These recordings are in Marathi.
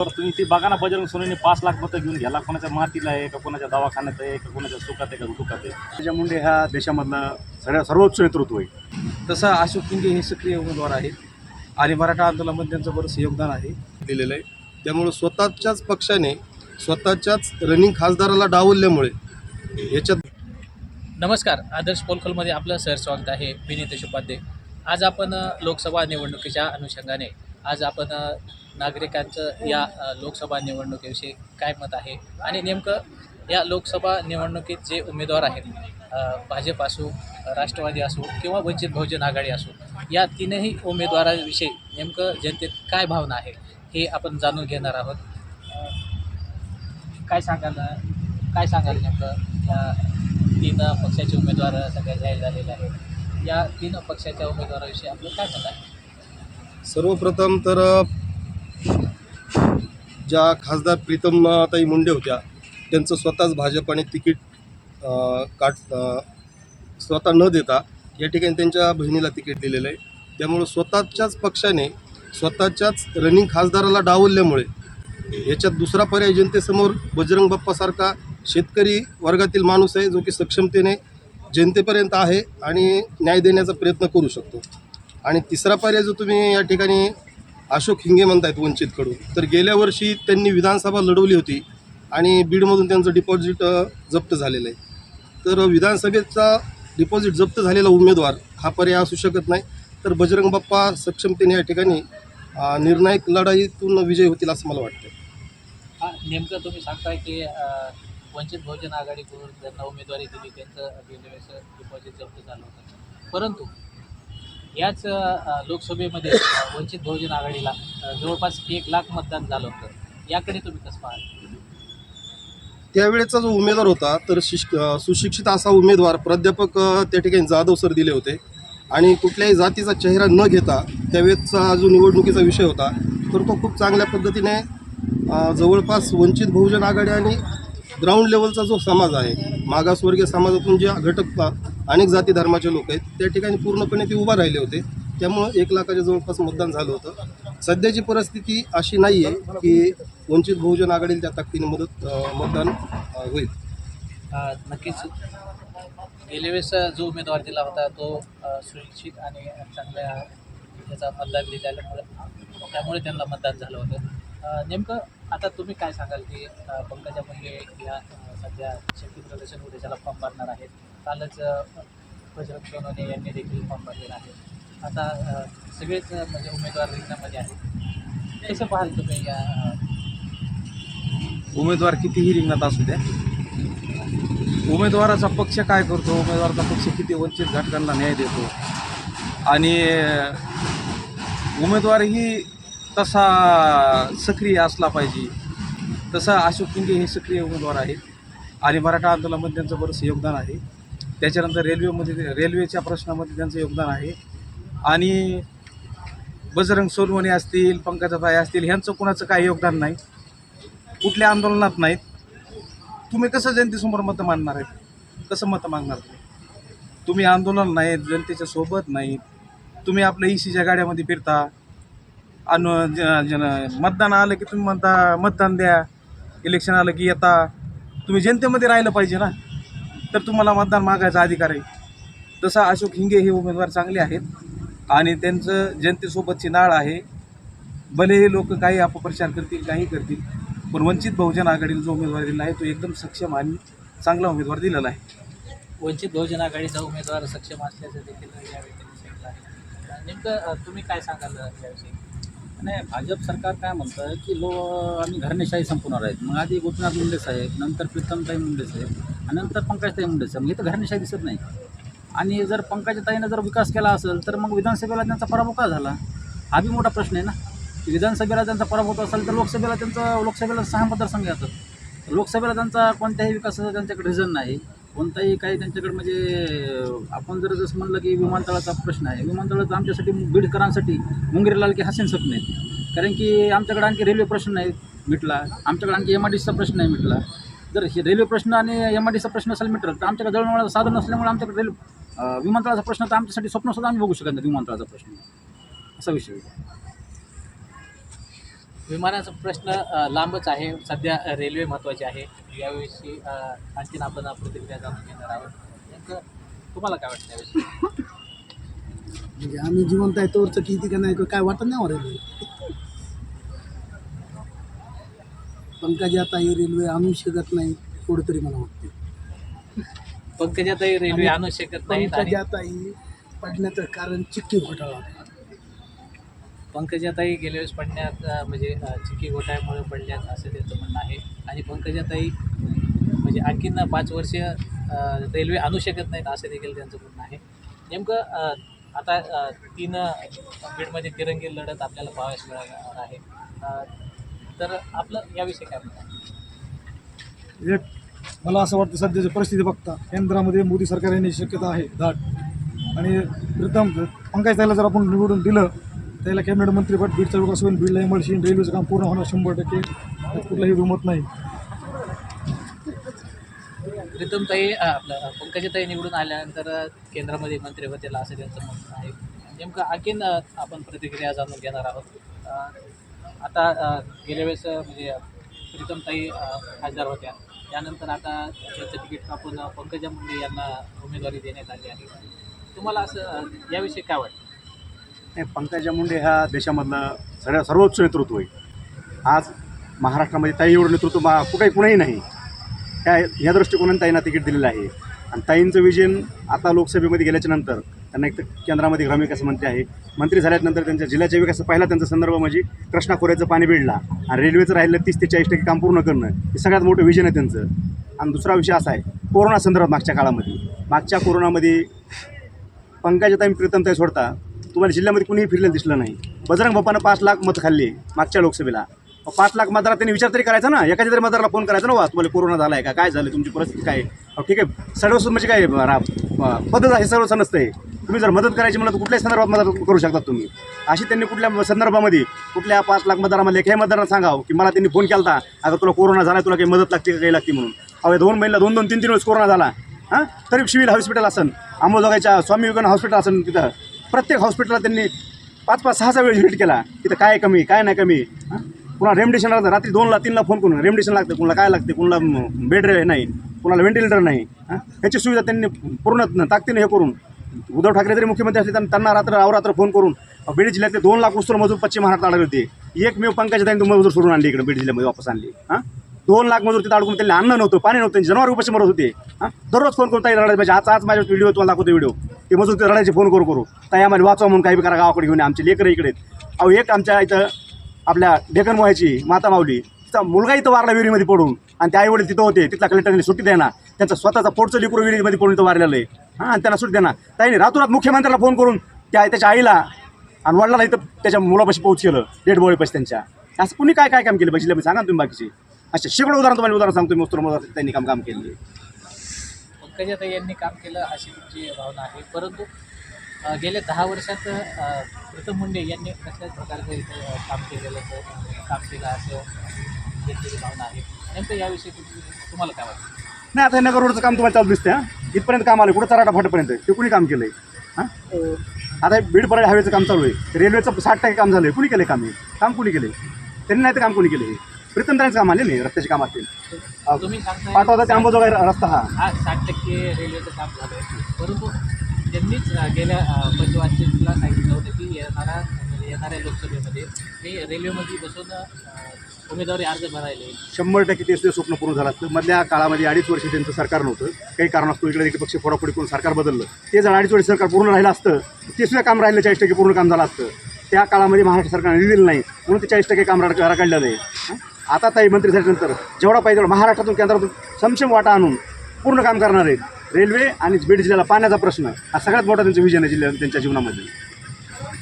तर तुम्ही ती बघा ना बजरंग सोनीने पाच लाख मतं घेऊन घ्यायला. कोणाच्या मातीला आहे का कोणाच्या दवाखान्यात आहे का कोणाच्या सुखात आहे का दुखात आहे. त्याच्या मुंडे ह्या देशामधला सगळ्या सर्वोच्च नेतृत्व आहे. तसं अशोक किंगे हे सक्रिय उमेदवार आहेत. आणि मराठा आंदोलनामध्ये त्यांचं बरंचसं योगदान आहे. दिलेलं आहे. त्यामुळं स्वतःच्याच पक्षाने स्वतःच्याच रनिंग खासदाराला डावलल्यामुळे याच्यात नमस्कार आदर्श पोलखोलमध्ये आपलं सर स्वागत आहे. मी नितेश उपाध्ये. आज आपण लोकसभा निवडणुकीच्या अनुषंगाने आज आपण नागरिकांचं या लोकसभा निवडणुकीविषयी काय मत आहे? आणि नेमकं या लोकसभा निवडणुकीत जे उमेदवार आहेत भाजप असो राष्ट्रवादी असो किंवा वंचित बहुजन आघाडी असो या तीनही उमेदवारांविषयी नेमकं जनतेत काय भावना आहे हे आपण जाणून घेणार आहोत. काय सांगाल काय सांगाल नेमकं? तीन पक्षाचे उमेदवार सगळ्या जाहीर झालेले आहेत. या तीन पक्षाच्या उमेदवाराविषयी आपलं काय मत आहे? सर्वप्रथम तर ज्या खासदार प्रीतमताई मुंडे होत्या त्यांचं स्वतःच भाजपाने तिकीट काट स्वतः न देता या ठिकाणी त्यांच्या बहिणीला तिकीट दिलेलं आहे. त्यामुळं स्वतःच्याच पक्षाने स्वतःच्याच रनिंग खासदाराला डावलल्यामुळे याच्यात दुसरा पर्याय जनतेसमोर बजरंग बाप्पासारखा शेतकरी वर्गातील माणूस आहे जो की सक्षमतेने जनतेपर्यंत आहे आणि न्याय देण्याचा प्रयत्न करू शकतो. आणि तिसरा पर्याय जो तुम्ही या ठिकाणी अशोक हिंगे म्हणतायत वंचितकडून. तर गेल्या वर्षी त्यांनी विधानसभा लढवली होती आणि बीडमधून त्यांचं डिपॉझिट जप्त झालेलं आहे. तर विधानसभेचा डिपॉझिट जप्त झालेला उमेदवार हा पर्याय असू शकत नाही. तर बजरंग बाप्पा सक्षमतेने या ठिकाणी निर्णायक लढाईतून विजय होतील असं मला वाटतं हा नेमकं तुम्ही सांगताय की वंचित बहुजन आघाडीकडून ज्यांना उमेदवारी दिली त्यांचं गेल्या वेळेस डिपॉझिट जप्त झालं होतं. परंतु याच लोकसभेमध्ये वंचित बहुजन आघाडीला जवळपास एक लाख मतदान झालं होतं. याकडे तुम्ही कसं पाहाल त्यावेळेचा जो उमेदवार होता तर शिश सुशिक्षित असा उमेदवार प्राध्यापक त्या ठिकाणी जाधव सर दिले होते. आणि कुठल्याही जातीचा चेहरा न घेता त्यावेळेचा जो निवडणुकीचा विषय होता तर तो खूप चांगल्या पद्धतीने जवळपास वंचित बहुजन आघाडी आणि ग्राउंड लेवलचा जो समाज आहे मागासवर्गीय समाजातून जे घटक अनेक जाती धर्माचे लोक आहेत त्या ठिकाणी पूर्णपणे ते उभा राहिले होते. त्यामुळं एक लाखाच्या जवळपास मतदान झालं होतं. सध्याची परिस्थिती अशी नाही आहे की वंचित बहुजन आघाडीला त्या ताकदीने मदत मतदान होईल. नक्कीच. गेल्या वेळेस जो उमेदवार दिला होता तो सुरक्षित आणि चांगल्या याचा मतदान दिल्यामुळे त्यामुळे त्यांना मतदान झालं होतं. नेमकं आता तुम्ही काय सांगाल की पंकजा मुंडे या सध्या शक्ती प्रदर्शन उद्याच्याला फॉर्म भरणार आहेत. कालच अ, बजरंग सोनवणे यांनी देखील फॉर्म भरलेला आहे. आता सगळेच म्हणजे उमेदवार रिंगणामध्ये आहेत. कसं पाहाल तुम्ही या उमेदवार कितीही रिंगणात असू द्या. उमेदवाराचा पक्ष काय करतो? उमेदवाराचा पक्ष किती वंचित घटकांना न्याय देतो? आणि उमेदवारही तसा सक्रिय असला पाहिजे. तसं अशोक किंगे हे सक्रिय उमेदवार आहेत. आणि मराठा आंदोलनामध्ये त्यांचं बरंचसं योगदान आहे. त्याच्यानंतर रेल्वेमध्ये रेल्वेच्या प्रश्नामध्ये त्यांचं योगदान आहे. आणि बजरंग सोनवणे असतील पंकजाबाई असतील ह्यांचं कुणाचं काही योगदान नाही. कुठल्या आंदोलनात नाहीत. तुम्ही कसं जनतेसमोर मतं मांडणार आहेत? कसं मतं मागणार तुम्ही? तुम्ही आंदोलन नाहीत जनतेच्या सोबत नाहीत. तुम्ही आपल्या इसीच्या गाड्यामध्ये फिरता. आणि ज- जन मतदान आलं की तुम्ही म्हणता मतदान द्या. इलेक्शन आलं की येता. तुम्ही जनतेमध्ये राहिलं पाहिजे ना. तर तुम्हाला मतदान मागायचा अधिकार आहे. तसा अशोक हिंगे हे उमेदवार चांगले आहेत. आणि त्यांचं जनतेसोबतची नाळ आहे. भले हे लोक काही अपप्रचार करतील काही करतील पण वंचित बहुजन आघाडीला जो उमेदवार दिला आहे तो एकदम सक्षम आणि चांगला उमेदवार दिलेला आहे. वंचित बहुजन आघाडीचा उमेदवार सक्षम असल्याचं देखील नेमकं तुम्ही काय सांगाल याविषयी? नाही भाजप सरकार काय म्हणतं की लो आम्ही घराणेशाही संपवणार आहेत. मग आधी गोपीनाथ मुंडे साहेब नंतर प्रीतमताई मुंडे साहेब आणि नंतर पंकजताई मुंडे साहेब. मग इथं घराणेशाही दिसत नाही. आणि जर पंकजताईनं जर विकास केला असेल तर मग विधानसभेला त्यांचा पराभव का झाला? हा बी मोठा प्रश्न आहे ना. की विधानसभेला त्यांचा पराभव होत असेल तर लोकसभेला त्यांचं लोकसभेला सहा मतदारसंघ येतात. लोकसभेला त्यांचा कोणत्याही विकासाचा त्यांच्याकडे रिझन नाही. कोणताही काही त्यांच्याकडे म्हणजे आपण जर जसं म्हणलं की विमानतळाचा प्रश्न आहे विमानतळाचा आमच्यासाठी बीडकरांसाठी मुंगेरीलाल की हसीन स्वप्न आहेत. कारण की आमच्याकडे आणखी रेल्वे प्रश्न नाही मिटला आमच्याकडे आणखी एम आय डी सीचा प्रश्न नाही मिटला. जर हे रेल्वे प्रश्न आणि एम आय डीचा प्रश्न असेल मिटलं तर आमच्याकडे दळणवळणाचं साधन नसल्यामुळे आमच्याकडे रेल्वे विमानतळाचा प्रश्न तर आमच्यासाठी स्वप्नसुद्धा आम्ही बघू शकत नाही विमानतळाचा प्रश्न. असा विषय आहे. विमानाचा प्रश्न लांबच आहे. सध्या रेल्वे महत्त्वाची आहे. याविषयी आणखीन आपण प्रतिक्रिया जाणून घेणार आहोत. नेमकं तुम्हाला काय वाटतं याविषयी? म्हणजे आम्ही जिवंत आहे तोवरचं किती का नाही काय वाटत नाही हो रेल्वे. पंकजा ताई रेल्वे आणू शकत नाही एवढं तरी मला वाटते. पंकजाताई रेल्वे आणू शकत नाहीत आणि पंकजा ताई पडण्याचं कारण चिक्की घोटाळा पंकजाताई गेल्या वेळेस पडण्यात म्हणजे चिकी चिक्की घोटाळ्यामुळे पडल्यात असं त्यांचं म्हणणं आहे. आणि पंकजाताई म्हणजे आणखीन पाच वर्ष रेल्वे आणू शकत नाहीत असं देखील त्यांचं म्हणणं आहे. नेमकं आता तीन बीडमध्ये तिरंगी लढत आपल्याला पाहावयास मिळणार आहे. तर आपलं याविषयी काय म्हणणं आहे? एक मला असं वाटतं सध्याची परिस्थिती बघता केंद्रामध्ये मोदी सरकार येण्याची शक्यता आहे दाट. आणि प्रथम पंकज जर आपण निवडून दिलं त्याला कॅबिनेट मंत्रीपद बीडचा विकास होईल बीडला एमर्शी रेल्वेचं काम पूर्ण होणार शंभर टक्के. कुठलाही दुमत नाही. प्रीतमताई आपलं पंकजाताई निवडून आल्यानंतर केंद्रामध्ये मंत्री होतील असं त्यांचं म्हणणं आहे. नेमकं आणखीन आपण प्रतिक्रिया जाणून घेणार आहोत. आता गेल्या वेळेस म्हणजे प्रीतमताई अ, खासदार होत्या. त्यानंतर आता त्यांचं तिकीट कापून पंकजा मुंडे यांना उमेदवारी देण्यात आली आहे. तुम्हाला असं याविषयी काय वाटतं? नाही, पंकजा मुंडे ह्या देशामधलं सगळ्या सर्वोच्च नेतृत्व आहे. आज महाराष्ट्रामध्ये ताई एवढं नेतृत्व मा कुठेही कुणीही नाही. ह्या ह्या दृष्टिकोनाने ताईंना तिकीट दिलेलं आहे. आणि ताईंचं विजन आता लोकसभेमध्ये गेल्याच्यानंतर त्यांना एक तर केंद्रामध्ये ग्रामविकास मंत्री आहे. मंत्री झाल्यानंतर त्यांच्या जिल्ह्याच्या विकास पहिला त्यांचा संदर्भ म्हणजे कृष्णा खोऱ्याचं पाणी बिडला. आणि रेल्वेचं राहिलं तीस ते चाळीस टक्के काम पूर्ण करणं हे सगळ्यात मोठं विजन आहे त्यांचं. आणि दुसरा विषय असा आहे कोरोना संदर्भात मागच्या काळामध्ये. मागच्या कोरोनामध्ये पंकजाताई प्रीतमताई सोडता तुम्हाला जिल्ह्यामध्ये कुणीही फिरलेलं दिसलं नाही. बजरंग बाप्पानं पाच लाख मत खाल्ली मागच्या लोकसभेला. पाच लाख मतदारात त्यांनी विचार तरी करायचा ना? एखाद्या तरी मतदाराला फोन करायचा ना वा तुम्हाला कोरोना झाला आहे का? काय झालं? तुमची परिस्थिती काय ठीक आहे. सर्वस म्हणजे काय रा पद्धत आहे सर्वच नसते तुम्ही जर मदत करायची म्हणलं तर कुठल्याही संदर्भात मदत करू शकता तुम्ही. अशी त्यांनी कुठल्या संदर्भामध्ये कुठल्या पाच लाख मतदारामध्ये एखाद्या मतदारांना सांगावं की मला त्यांनी फोन केला होता अगं तुला कोरोना झाला तुला काही मदत लागते का काही लागते म्हणून? अहो दोन महिला दोन दोन तीन तीन वेळेस कोरोना झाला. हां? तरी सिव्हिल हॉस्पिटल असन. अंमलजोगाईच्या स्वामी विवेकानंद हॉस्पिटल असन तिथं. प्रत्येक हॉस्पिटलला त्यांनी पाच पाच सहा सहा वेळेस व्हिजिट केला. तिथं काय कमी काय नाही कमी. हां? पुन्हा रेमडेशन लागतं. रात्री दोनला तीनला फोन करून. रेमडेशन लागतं कुणाला काय लागते कुणाला बेड रे नाही कुणाला व्हेंटिलेटर नाही. हां? ह्याची सुविधा त्यांनी पूर्ण ताकदीने हे करून. उद्धव ठाकरे जरी मुख्यमंत्री असले त्यांना त्यांना रात्र अवरात्र फोन करून बीड जिल्ह्यातले दोन लाख उस्तूर मजूर पश्चिम महाराष्ट्रात आले होते एकमेव पंकजा त्यांनी मजूर सोडून आणली इकडे बीड जिल्ह्यामध्ये वापस आणली. हां? दोन लाख मजूर तिथं अडकून त्यांना अन्न नव्हतं पाणी नव्हतं जनावर उपाशी मरत होते. हां? दररोज फोन करून ताई रडायला पाहिजे. आज आज माझ्या व्हिडिओ तुम्हाला दाखवतो व्हिडिओ ते मजूर ते रडायचे फोन करू करू. ताई आम्हाला वाचवा म्हणून काही करा गावाकडे घेऊन आमचे लेकर इकडे अहो एक आमच्या इथं आपल्या डेकन मोहायची माता माऊली तिचा मुलगा इथं वारला विहिरीमध्ये पडून. आणि त्या आईवडील तिथं होते तिथला कलेक्टरने सुट्टी देणार त्यांचा स्वतःचा पोटचं लिकूर विहिरीमध्ये पडून इथं वारलेलं आहे. हां आणि त्यांना सुट्टी देणार ताईने रातोरात मुख्यमंत्र्याला फोन करून त्या त्याच्या आईला आणि वडिलाला इथं त्याच्या मुलापाशी पोहोच केलं डेड बॉडीपाशी त्यांच्या. असं कुणी काय काय काम केलं पाहिजे? सांगा ना तुम्ही बाकीचे. असे शेकडो उदाहरण तुम्हाला उदाहरण सांगतो मी उस्तुर त्यांनी काम काम केले पंकजाताई यांनी काम केलं अशी तुमची भावना आहे. परंतु गेल्या दहा वर्षात अ, प्रीतम मुंडे यांनी कसल्याच प्रकारचं इथं काम केलेलं काम केलं असं घेतलेली भावना आहे. नेमकं याविषयी तुम्ही तुम्हाला काय वाटतं? नाही आता हे नगर रोडचं काम तुम्हाला चालू दिसतं हां? इथपर्यंत काम आलं कुठं चराटा फाटपर्यंत ते कुणी काम केलं आहे हां. आता हे बीड परळ हायवेचं काम चालू आहे. रेल्वेचं साठ टक्के काम झालं आहे कुणी केलं काम हे? काम कुणी केलं त्यांनी नाही तर काम कुणी केलं हे? प्रीतम त्यांचं काम आले नाही रस्त्याचे काम असतील. तुम्ही सांगताय पाठवता ते अंबाजोगाई रस्ता हा. साठ टक्के रेल्वेचं काम झालं आहे परंतु त्यांनीच अ, गेल्या अ, पंचवार्षिकला सांगितलं होतं की येणारा येणाऱ्या लोकसभेमध्ये मी रेल्वेमध्ये बसून अ, उमेदवारी अर्ज भरायला येईल. शंभर टक्के ते सुद्धा स्वप्न पूर्ण झालं असतं. मधल्या काळामध्ये अडीच वर्ष त्यांचं सरकार नव्हतं. काही कारणास्तव इकडे तिकडे पक्ष फोडाफोडी करून सरकार बदललं. ते जर अडीच वर्ष सरकार पूर्ण राहिलं असतं ते सुद्धा काम राहिलं चाळीस टक्के पूर्ण काम झालं असतं. त्या काळामध्ये महाराष्ट्र सरकारने दिलेलं नाही. म्हणून ते चाळीस टक्के काम राड काढलेलं आहे. हं? आता ताई मंत्री झाल्यानंतर जेवढा पाहिजे तेवढा महाराष्ट्रातून केंद्रातून समक्षम वाटा आणून पूर्ण काम करणार आहेत. रेल्वे आणि बीड जिल्ह्याला पाण्याचा प्रश्न हा सगळ्यात मोठा त्यांचं विजन आहे जिल्ह्या त्यांच्या जीवनामध्ये.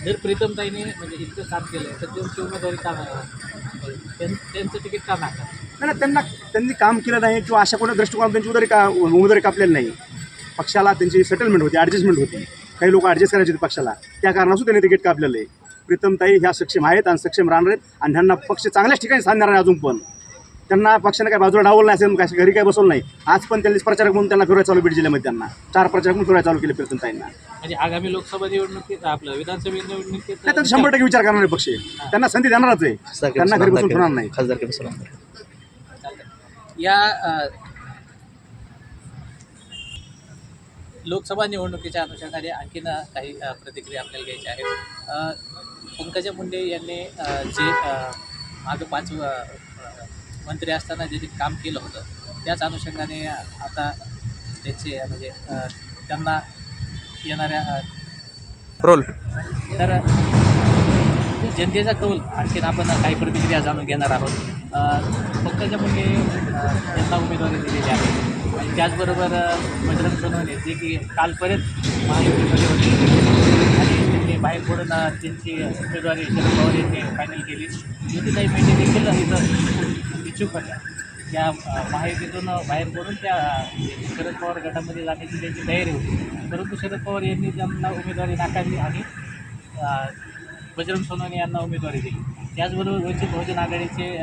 जर प्रीतमताईने म्हणजे इतकं काम केलं तर त्यांची उमेदवारी का नाही त्यां- त्यांचं तिकीट का नाही नाही, त्यांना त्यांनी काम केलं नाही किंवा अशा कोणत्या दृष्टिकोनात त्यांची उदारी का उमेदवारी कापलेली नाही. पक्षाला त्यांची सेटलमेंट होती ॲडजस्टमेंट होती. काही लोक ॲडजस्ट करायचे होते पक्षाला. त्या कारणासून त्यांनी तिकीट कापलेलं आहे. प्रीतमताई ह्या सक्षम आहेत आणि सक्षम राहणार आहेत. आणि ह्यांना पक्ष चांगल्याच ठिकाणी सांगणार आहे अजून पण. त्यांना पक्षाने काय बाजूला डावलं नाही असेल काय घरी काय बसवलं नाही. आज पण त्यांनी प्रचारक म्हणून त्यांना फिरवायला चालू बीड जिल्ह्यामध्ये त्यांना. चार प्रचारक म्हणून फिरवायला चालू केले प्रीतमताईंना. म्हणजे आगामी लोकसभा निवडणुकीत आपलं विधानसभा निवडणुकीत नाही तर शंभर टक्के विचार करणारे पक्ष. आहे. त्यांना संधी देणारच आहे. त्यांना घरी बसून ठेवणार नाही. चालतंय. या लोकसभा निवडणुकीच्या अनुषंगाने आणखीन काही प्रतिक्रिया आपल्याला घ्यायच्या आहेत अ, पंकजा मुंडे यांनी जे मागं पाच मंत्री असताना जे जे काम केलं होतं त्याच अनुषंगाने आता त्याचे म्हणजे त्यांना येणाऱ्या रोल. तर जनतेचा कौल आणखीन आपण काही प्रतिक्रिया जाणून घेणार आहोत. पंकजा मुंडे यांना उमेदवारी दिलेली आहे. आणि त्याचबरोबर बजरंग सोनवणे जे की कालपर्यंत महायुतीमध्ये होते. बाहेर पडून त्यांची उमेदवारी शरद पवार यांनी फायनल केली. ज्योतिताई मेंढे देखील इथं इच्छुक होत्या. त्या महायुतीतून बाहेर पडून त्या शरद पवार गटामध्ये जाण्याची त्यांची तयारी होती. परंतु शरद पवार यांनी त्यांना उमेदवारी नाकारली आणि बजरंग सोनवणे यांना उमेदवारी दिली. त्याचबरोबर वंचित बहुजन आघाडीचे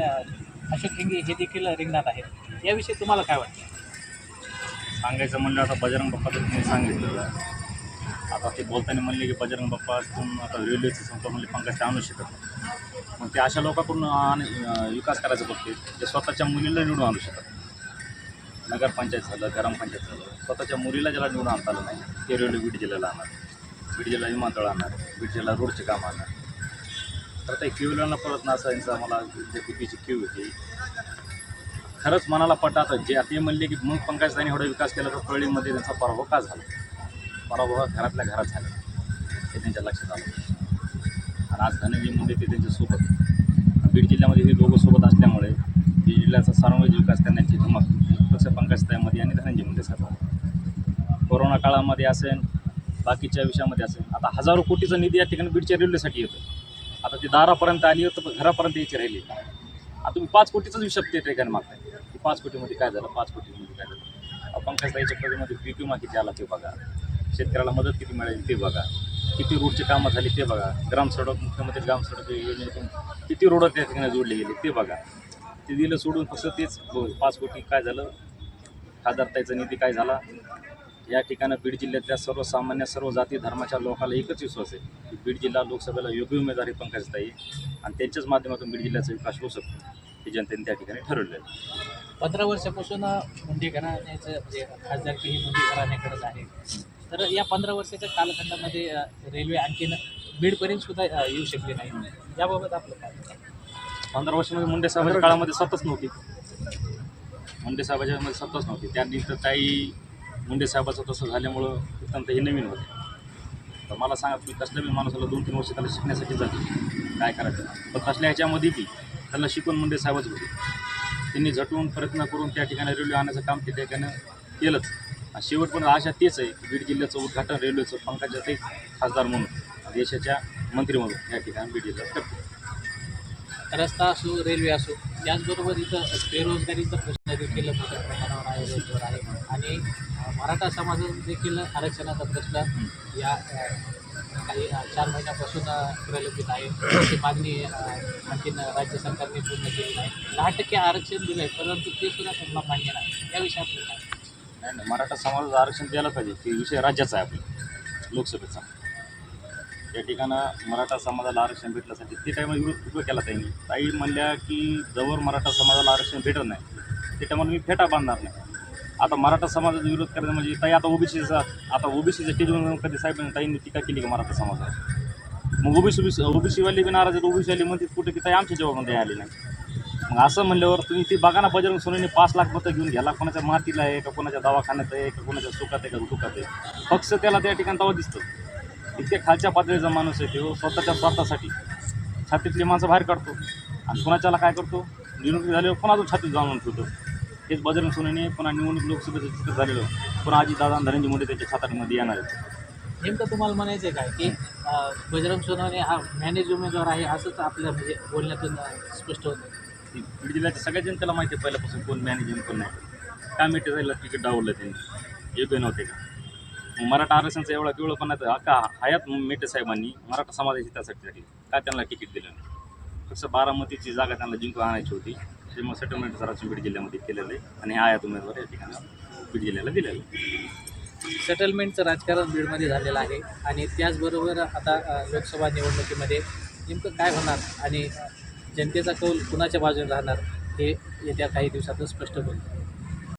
अशोक हिंगे हे देखील रिंगणात आहेत. याविषयी तुम्हाला काय वाटतं? सांगायचं म्हणलं आता बजरंग बाप्पा तुम्ही सांगितलं. आता ते बोलताना म्हणले की बजरंग बाप्पा तुम्ही आता रेल्वेचं संस्था म्हणले पंकज ते आणू शकत नाही. मग ते अशा लोकांकडून आण- विकास करायचं बघते जे स्वतःच्या मुलीला निवडून आणू शकतात नगरपंचायत झालं ग्रामपंचायत झालं स्वतःच्या मुलीला ज्याला निवडून आणता आलं नाही ते रेल्वे बीड जिल्ह्याला आणणार बीड जिल्हा विमानतळ आणणार बीड जिल्हा रोडचे काम आणणार. तर ते क्यूला परत नासायचं यांचा मला जे कितीची क्यू होती खरंच मनाला पटात जे ते म्हणले की मग पंकजताईने एवढा विकास केला तर कळीमध्ये त्यांचा पराभव का झाला? पराभव घरातल्या घरात झाला हे त्यांच्या लक्षात आलं. आणि आज धनंजय मुंडे ते त्यांच्यासोबत बीड जिल्ह्यामध्ये हे दोघं सोबत असल्यामुळे बीड जिल्ह्याचा सर्वांगीण विकास करण्याची धमक तसं पंकजताईमध्ये आणि धनंजय मुंडे साहेब कोरोना काळामध्ये असेल बाकीच्या विषयामध्ये असेल आता हजारो कोटीचा निधी या ठिकाणी बीडच्या रेल्वेसाठी येतो आता ती दारापर्यंत आली तर घरापर्यंत यायची राहिली आता तुम्ही पाच कोटीचाच विषय ते ठिकाणी मागताय? की पाच कोटीमध्ये काय झालं? पाच कोटीमध्ये काय झालं? पंकजताईच्या कधीमध्ये पीक विमा किती आला ते बघा. शेतकऱ्याला मदत किती मिळाली ते बघा. किती रोडची कामं झाली ते बघा. ग्रामसडक मुख्यमंत्री ग्रामसडक योजनेतून किती रोड त्या ठिकाणी जोडले गेले ते बघा. ते दिलं सोडून फक्त तेच पाच कोटी काय झालं? खासदारताईचा निधी काय झाला? या ठिकाणी बीड जिल्ह्यातल्या सर्वसामान्य सर्व जाती धर्माच्या लोकांना एकच विश्वास आहे की बीड जिल्हा लोकसभेला योग्य उमेदवारी पंकजताई येईल आणि त्यांच्याच माध्यमातून बीड जिल्ह्याचा विकास होऊ शकतो हे जनतेने त्या ठिकाणी ठरवलं आहे. पंधरा वर्षापासून मुंडे घराण्याचं म्हणजे खासदारकी ही मुंडे घराण्याकडेच आहे. तर या पंधरा वर्षाच्या कालखंडामध्ये रेल्वे आणखीन बीडपर्यंत सुद्धा येऊ शकली नाही. याबाबत आपलं काय? पंधरा वर्षामध्ये मुंडे साहेबांच्या काळामध्ये सतच नव्हती. मुंडे साहेबाच्या मध्ये सत्ताच नव्हती. तर काही मुंडे साहेबाचं तसं झाल्यामुळं अत्यंत हे नवीन होते. तर मला सांगा तुम्ही कसल्या बी माणसाला दोन तीन वर्ष त्याला शिकण्यासाठी जाते? काय करायचं? पण कसल्या ह्याच्यामध्ये बी त्याला शिकून मुंडे साहेबच होते. त्यांनी झटून प्रयत्न करून त्या ठिकाणी रेल्वे आणण्याचं काम ते ठिकाणी केलंच. शेवट पण आशा तेच आहे की बीड जिल्ह्याचं उद्घाटन रेल्वेचं पंकजा ते खासदार म्हणून देशाच्या मंत्री म्हणून या ठिकाणी बीड जिल्ह्यात करतो रस्ता असो रेल्वे असो त्याचबरोबर इथं बेरोजगारीचा प्रश्न देखील मोठ्या प्रमाणावर आहे रेल्वेवर आहे. आणि मराठा समाजात देखील आरक्षणाचा प्रश्न या काही चार महिन्यापासून प्रलंबित आहे. त्याची मागणी आणखीन राज्य सरकारने पूर्ण केली नाही. दहा टक्के आरक्षण दिलं आहे परंतु ते सुद्धा त्यांना मान्य नाही. याविषयी आपलं नाही नाही. मराठा समाजाचं आरक्षण द्यायला पाहिजे. की विषय राज्याचा आहे आपला. लोकसभेचा. या ठिकाणं मराठा समाजाला आरक्षण भेटण्यासाठी ते टाईम विरोध उभं केला त्यांनी ताई म्हणल्या की जवळ मराठा समाजाला आरक्षण भेटत नाही. ते टायमाला मी फेटा बांधणार नाही. आता मराठा समाजाचा विरोध करायचा म्हणजे ताई आता ओबीसीचा आता ओबीसीच्या टीजून कधी साहेबांनी ताईंनी टीका केली की मराठा समाजावर? मग ओबीसी ओबीसीवाले बी नाराज आहेत. ओबीसीवाले म्हणतात कुठे की ताई आमच्या जबाबमध्ये आले नाही. मग असं म्हणल्यावर तुम्ही ती बघा ना बजरंग सोनेने पाच लाख मतं घेऊन घ्यायला कोणाच्या मातीला आहे का कोणाच्या दवाखान्यात आहे का कोणाच्या सुखात आहे का दुखात आहे. पक्ष त्याला त्या ठिकाणी दवा दिसतो. इतक्या खालच्या पातळीचा माणूस आहे तो स्वतःच्या स्वार्थासाठी. छातीतली माणसं बाहेर काढतो. आणि कोणाच्याला काय करतो? निवडणूक झाल्यावर पुन्हा तो छातीत जाऊन ठेवतो. हेच बजरंग सोनेने पुन्हा निवडणूक लोकसभेचं चित्र झालेलं पुन्हा आजी दादा धनंजय मुंडे त्याच्या छातामध्ये येणार आहेत. नेमकं तुम्हाला म्हणायचं आहे काय की बजरंग सोनवणे हा मॅनेज उमेदवार आहे असंच आपल्या म्हणजे बोलण्यातून स्पष्ट होतं. असतील बीड जिल्ह्याच्या सगळ्या जनतेला माहिती आहे पहिल्यापासून कोण मॅनेजमेंट कोण नाही. काय मिटे जायला तिकीट डावलं त्यांनी योग्य नव्हते का? मराठा आरक्षणाचा एवढा केवळपणा अका हयात मेटे साहेबांनी मराठा समाजाच्या हितासाठी का त्यांना तिकीट दिलं नाही? फक्त बारामतीची जागा त्यांना जिंकून आणायची होती. ते मग सेटलमेंट सरासरी बीड जिल्ह्यामध्ये केलेलं आहे आणि आयात उमेदवार या ठिकाणी बीड जिल्ह्याला दिलेलं आहे. सेटलमेंटचं राजकारण बीडमध्ये झालेलं आहे आणि त्याचबरोबर आता लोकसभा निवडणुकीमध्ये नेमकं काय होणार आणि जनतेचा कौल कुणाच्या बाजूने राहणार हे येत्या काही दिवसातच स्पष्ट होईल.